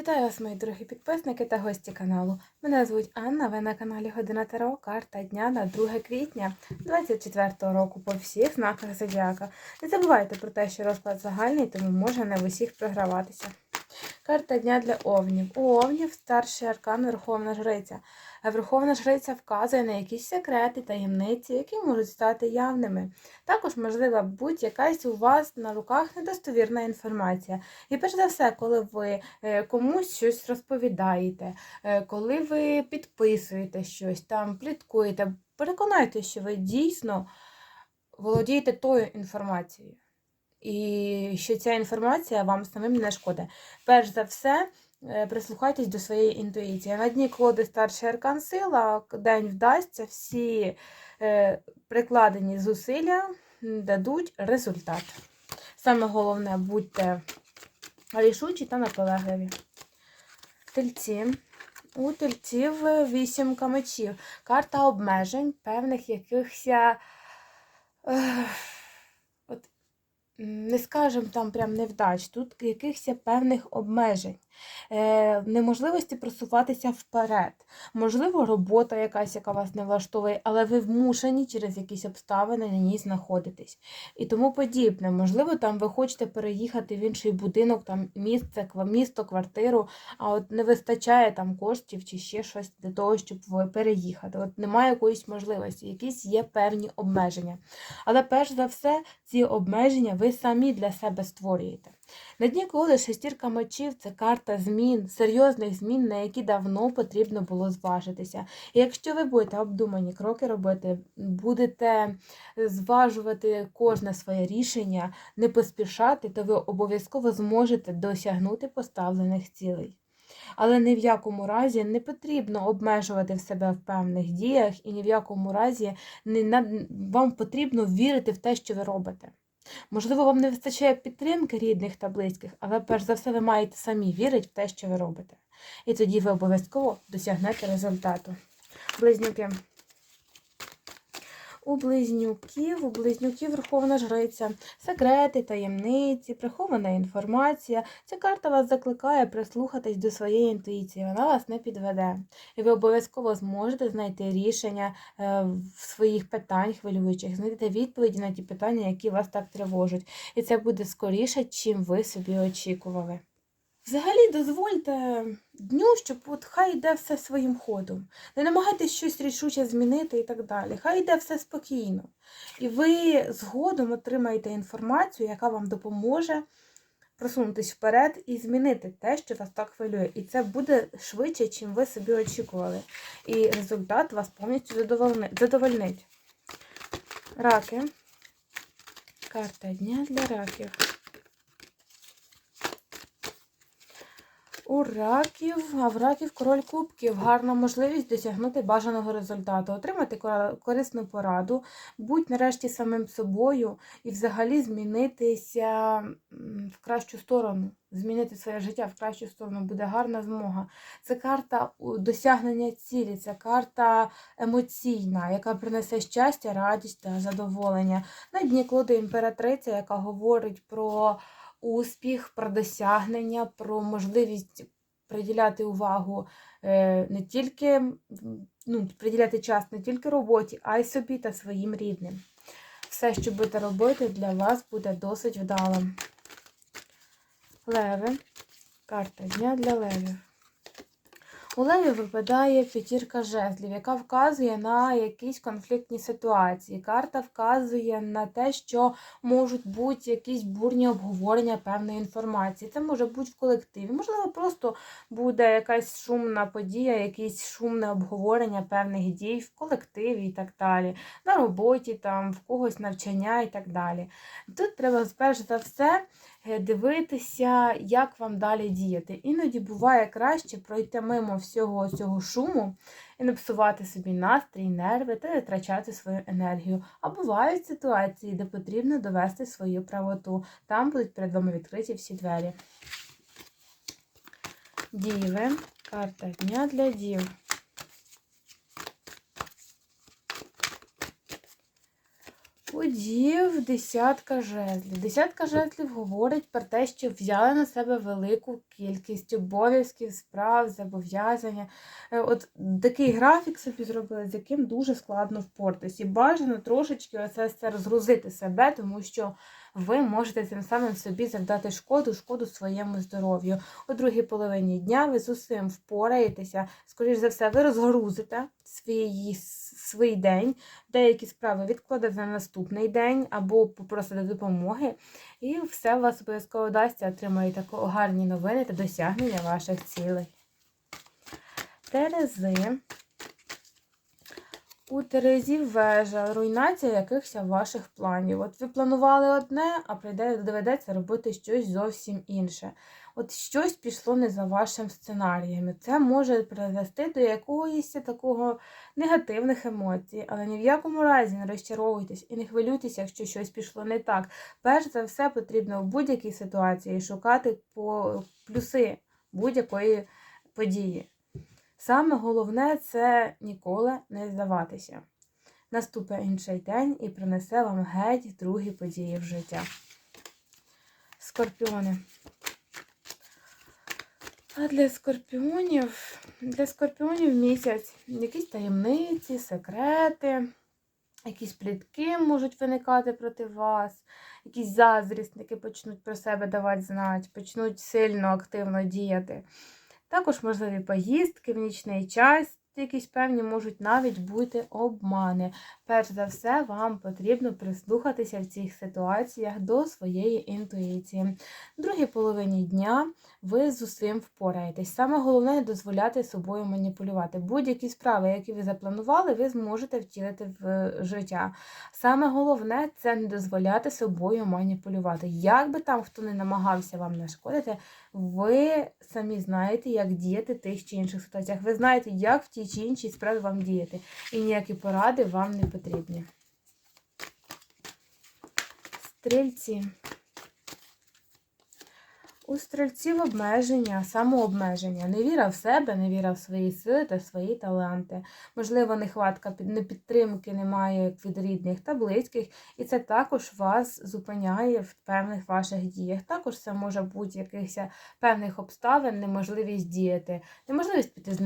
Вітаю вас, мої дорогі підписники та гості каналу. Мене звуть Анна, ви на каналі Година Таро, карта дня на 2 квітня 24 року по всіх знаках Зодіака. Не забувайте про те, що розклад загальний, тому може не в усіх програватися. Карта дня для овнів. У овнів старший аркан Верховна Жриця. Верховна Жриця вказує на якісь секрети, таємниці, які можуть стати явними. Також можлива будь-якась у вас на руках недостовірна інформація. І перш за все, коли ви е, комусь щось розповідаєте, е, коли ви підписуєте щось, там пліткуєте, переконайтеся, що ви дійсно володієте тою інформацією. І що ця інформація вам самим не шкодить. Перш за все, е, прислухайтесь до своєї інтуїції. На дні колоди старший аркан сила, день вдасться, всі е, прикладені зусилля дадуть результат. Саме головне, будьте рішучі та наполегливі. Тельці. У тельців вісімка мечів. Карта обмежень, певних якихось. Не скажемо там прям невдач, тут якихось певних обмежень, неможливості просуватися вперед. Можливо, робота якась, яка вас не влаштовує, але ви вмушені через якісь обставини на ній знаходитись. І тому подібне. Можливо, там ви хочете переїхати в інший будинок, там місце, місто, квартиру, а от не вистачає там коштів чи ще щось для того, щоб ви переїхати. От немає якоїсь можливості, якісь є певні обмеження. Але перш за все, ці обмеження ви самі для себе створюєте. На дні колоди шестірка мечів це карта змін, серйозних змін, на які давно потрібно було зважитися. І якщо ви будете обдумані кроки робити, будете зважувати кожне своє рішення, не поспішати, то ви обов'язково зможете досягнути поставлених цілей. Але ні в якому разі не потрібно обмежувати в себе в певних діях, і ні в якому разі не вам потрібно вірити в те, що ви робите. Можливо, вам не вистачає підтримки рідних та близьких, але перш за все ви маєте самі вірити в те, що ви робите. І тоді ви обов'язково досягнете результату. Близнюки. У близнюків, у близнюків Верховна Жриця, секрети, таємниці, прихована інформація. Ця карта вас закликає прислухатись до своєї інтуїції, вона вас не підведе. І ви обов'язково зможете знайти рішення е, в своїх питань хвилюючих, знайдете відповіді на ті питання, які вас так тривожать. І це буде скоріше, чим ви собі очікували. Взагалі дозвольте дню, щоб от хай йде все своїм ходом. Не намагайтесь щось рішуче змінити і так далі. Хай йде все спокійно. І ви згодом отримаєте інформацію, яка вам допоможе просунутися вперед і змінити те, що вас так хвилює. І це буде швидше, чим ви собі очікували. І результат вас повністю задовольнить. Раки. Карта дня для раків. У раків, а в раків король кубків гарна можливість досягнути бажаного результату, отримати корисну пораду, будь нарешті самим собою і взагалі змінитися в кращу сторону, змінити своє життя в кращу сторону буде гарна змога. Це карта досягнення цілі, це карта емоційна, яка принесе щастя, радість та задоволення. На дні колоди імператриця, яка говорить про успіх, про досягнення, про можливість приділяти увагу е, не тільки ну, приділяти час не тільки роботі, а й собі та своїм рідним. Все, що будете робити, для вас буде досить вдалим. Леви. Карта дня для левів. У леві випадає п'ятірка жезлів, яка вказує на якісь конфліктні ситуації. Карта вказує на те, що можуть бути якісь бурні обговорення певної інформації. Це може бути в колективі. Можливо, просто буде якась шумна подія, якесь шумне обговорення певних дій в колективі і так далі. На роботі, там, в когось навчання і так далі. Тут треба перш за все дивитися, як вам далі діяти. Іноді буває краще пройти мимо всього цього шуму і не псувати собі настрій, нерви та не втрачати свою енергію. А бувають ситуації, де потрібно довести свою правоту. Там будуть перед вами відкриті всі двері. Діви. Карта дня для дів. Подів десятка жезлів. Десятка жезлів говорить про те, що взяли на себе велику кількість обов'язків, справ, зобов'язання. Е, От такий графік собі зробили, з яким дуже складно впоратись. І бажано трошечки оце все розгрузити себе, тому що ви можете тим самим собі завдати шкоду, шкоду своєму здоров'ю. У другій половині дня ви з усім впораєтеся. Скоріш за все, ви розгрузите свій, свій день, деякі справи відкладете на наступний день або попросите допомоги, і все у вас обов'язково вдасться, отримаєте гарні новини та досягнення ваших цілей. Терези. У Терезі вежа, руйнація якихось ваших планів. От ви планували одне, а прийде, доведеться робити щось зовсім інше. От щось пішло не за вашим сценарієм. Це може привести до якоїсь такого негативних емоцій, але ні в якому разі не розчаровуйтесь і не хвилюйтеся, якщо щось пішло не так. Перш за все, потрібно в будь-якій ситуації шукати по плюси будь-якої події. Саме головне це ніколи не здаватися. Наступить інший день і принесе вам геть другі події в життя. Скорпіони. А для скорпіонів, для скорпіонів місяць якісь таємниці, секрети, якісь плітки можуть виникати проти вас, якісь заздрісники почнуть про себе давати знати, почнуть сильно активно діяти. Також можливі поїздки в нічний час, якісь певні можуть навіть бути обмани. Перш за все, вам потрібно прислухатися в цих ситуаціях до своєї інтуїції. В другій половині дня ви з усім впораєтесь. Саме головне не дозволяти собою маніпулювати. Будь-які справи, які ви запланували, ви зможете втілити в життя. Саме головне це не дозволяти собою маніпулювати. Як би там хто не намагався вам нашкодити, ви самі знаєте, як діяти в тих чи інших ситуаціях. Ви знаєте, як в тій чи іншій справі вам діяти. І ніякі поради вам не потрібні. Стрільці. У стрільців обмеження, самообмеження, невіра в себе, невіра в свої сили та свої таланти. Можливо, нехватка під- підтримки немає від рідних та близьких, і це також вас зупиняє в певних ваших діях. Також це може бути якихось певних обставин, неможливість діяти, неможливість піти з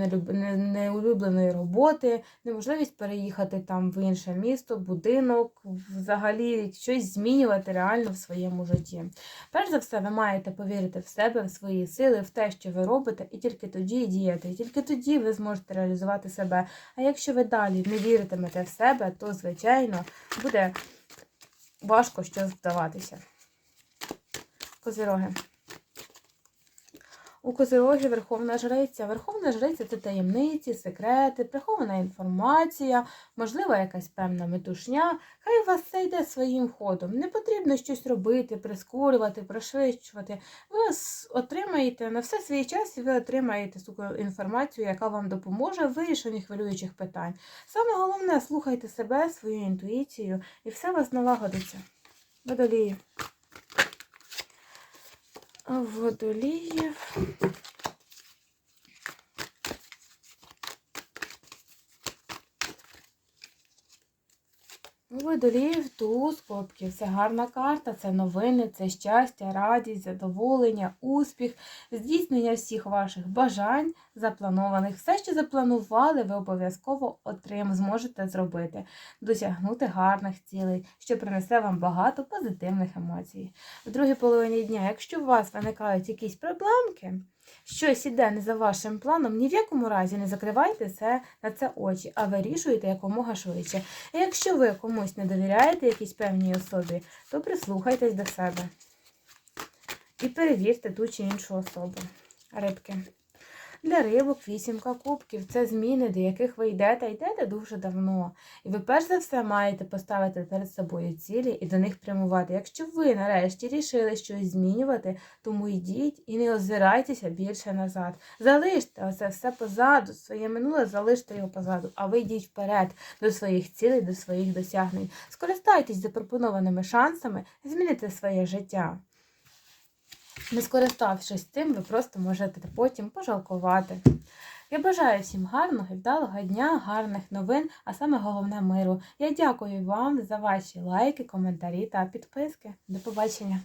неулюбленої роботи, неможливість переїхати там в інше місто, будинок, взагалі щось змінювати реально в своєму житті. Перш за все, ви маєте повірити в себе, в свої сили, в те, що ви робите, і тільки тоді діяти. І тільки тоді ви зможете реалізувати себе. А якщо ви далі не віритимете в себе, то, звичайно, буде важко щось здаватися. Козироги. У Козирогі Верховна Жриця. Верховна Жриця це таємниці, секрети, прихована інформація, можливо, якась певна метушня. Хай вас все йде своїм ходом. Не потрібно щось робити, прискорювати, пришвидшувати. Ви отримаєте на все свій час і ви отримаєте інформацію, яка вам допоможе в вирішенні хвилюючих питань. Саме головне, слухайте себе, свою інтуїцію, і все вас налагодиться. Водолії. Водоліїв. Водоліїв туз кубків. Це гарна карта, це новини, це щастя, радість, задоволення, успіх, здійснення всіх ваших бажань, запланованих. Все, що запланували, ви обов'язково отрим, зможете зробити, досягнути гарних цілей, що принесе вам багато позитивних емоцій. В другій половині дня, якщо у вас виникають якісь проблемки, щось іде не за вашим планом, ні в якому разі не закривайте це на це очі, а вирішуйте якомога швидше. І якщо ви комусь не довіряєте якійсь певній особі, то прислухайтесь до себе і перевірте ту чи іншу особу. Рибки. Для рибок вісімка кубків це зміни, до яких ви йдете, йдете дуже давно. І ви перш за все маєте поставити перед собою цілі і до них прямувати. Якщо ви нарешті рішили щось змінювати, тому йдіть і не озирайтеся більше назад. Залиште оце все позаду, своє минуле залиште його позаду, а ви йдіть вперед до своїх цілей, до своїх досягнень. Скористайтесь запропонованими шансами змінити своє життя. Не скориставшись цим, ви просто можете потім пожалкувати. Я бажаю всім гарного і вдалого дня, гарних новин, а саме головне миру. Я дякую вам за ваші лайки, коментарі та підписки. До побачення!